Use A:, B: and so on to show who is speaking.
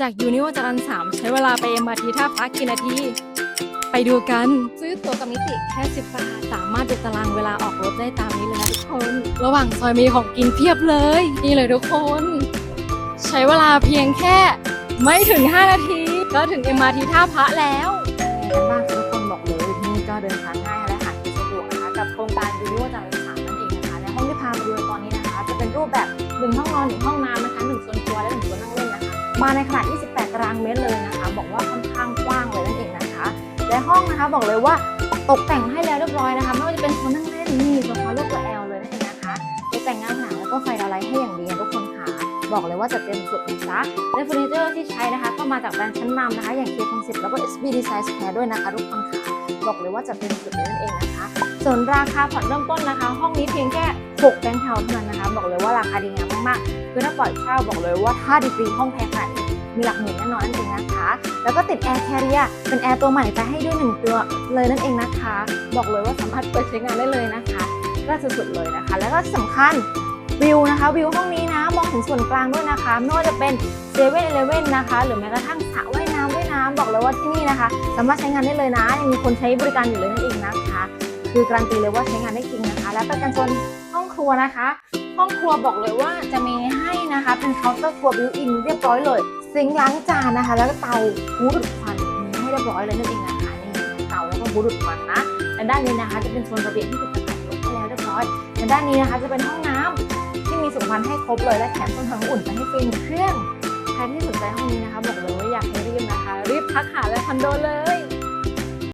A: จากยูนิวจรันสามใช้เวลาไปเอ็มอาทีท่าพักกี่นาที ไปดูกัน ซื้อตั๋วกับมิติแค่ 10 บาท สามารถดูตารางเวลาออกรถได้ตามนี้เลยนะทุกคน ระหว่างซอยมีของกินเพียบเลย นี่เลยทุกคน ใช้เวลาเพียงแค่ไม่ถึง 5 นาที ก็ถึง MRT ท่าพระแล้วบ้างทุกคนบอกเลยที่นี่ก็เดินทางง่ายและหาที่สะดวกนะคะกับโครงการยูนิวจรันสามนั่นเองนะคะและห้องที่พามาดูตอนนี้นะคะ จะเป็นรูปแบบหนึ่งห้องนอนหนึ่งห้องน้ำนะคะหนึ่งโซนครัวและหนึ่งโซนนั่ง มาในขนาด 28 ตารางเมตรเลยนะคะ บอกว่าค่อนข้างกว้างเลยนั่นเองนะคะ และห้องนะคะบอกเลยว่าตกแต่งให้แล้วเรียบร้อยนะคะไม่ว่าจะเป็นโซนนั่งเล่นนี่โซฟาลูกตัวแอลเลยนั่นเองนะคะตกแต่งงานผนังแล้วก็ไฟดาวไลท์ให้อย่างดีนทุกคนค่ะบอกเลยว่าจะเต็มสุดนะจ๊ะและเฟอร์นิเจอร์ที่ใช้นะคะ ก็มาจากแบรนด์ชั้นนำนะคะ อย่าง K Concept แล้วก็ SB Design Square ด้วยนะคะทุกคนค่ะบอกเลยว่าจะเต็มสุดเลยนั่นเองนะคะ ส่วนราคาผ่อนเริ่มต้นนะคะ ห้องนี้เพียงแค่6แบงค์เทาเท่านั้นนะคะ บอกเลยว่าราคาดีงาม มากๆ คือถ้าปล่อยเช่าบอกเลยว่าถ้าดีกรีห้องแพงขนาดนี้มีหลักหมื่นแน่นอนนั่นเองนะคะ แล้วก็ติดแอร์แคริเอร์เป็นแอร์ตัวใหม่ไปให้ด้วยหนึ่งตัวเลยนั่นเองนะคะ บอกเลยว่าสามารถเปิดใช้งานได้เลยนะคะก็สุดๆเลยนะคะ แล้วก็สำคัญวิวนะคะวิวห้องนี้นะมองถึงส่วนกลางด้วยนะคะไม่ว่าจะเป็นเซเว่นเอเลเว่นนะคะ หรือแม้กระทั่งสระว่ายน้ำด้วยน้ำบอกเลยว่าที่นี่นะคะ สามารถใช้งานได้เลยนะยังมีคนใช้บริการอยู่เลยนั่นเองนะคะ คือการันตีเลยว่าใช้งานได้จริงนะคะ และประกันโซนห้องครัวนะคะ ห้องครัวบอกเลยว่าจะมีให้นะคะ เป็นเคาน์เตอร์ครัวบิวอินเรียบร้อยเลยซิงค์ล้างจานนะคะ แล้วก็เตาหูดูดควันมีให้เรียบร้อยเลยนั่นเองนะคะนี่เตาแล้วก็หูดูดควันนะและด้านนี้นะคะ จะเป็นโซนระเบียงที่ถูกจัดการรถให้แล้วเรียบร้อยและด้านนี้นะคะจะเป็นห้องน้ำที่มีสุขภัณฑ์ให้ครบเลยและแถมเครื่องทำน้ำอุ่นไปให้ฟรีหนึ่งเครื่องใครที่สนใจห้องนี้นะคะบอกเลยว่าอยากให้รีบนะคะ รีบทักหาเลยคอนโดเลย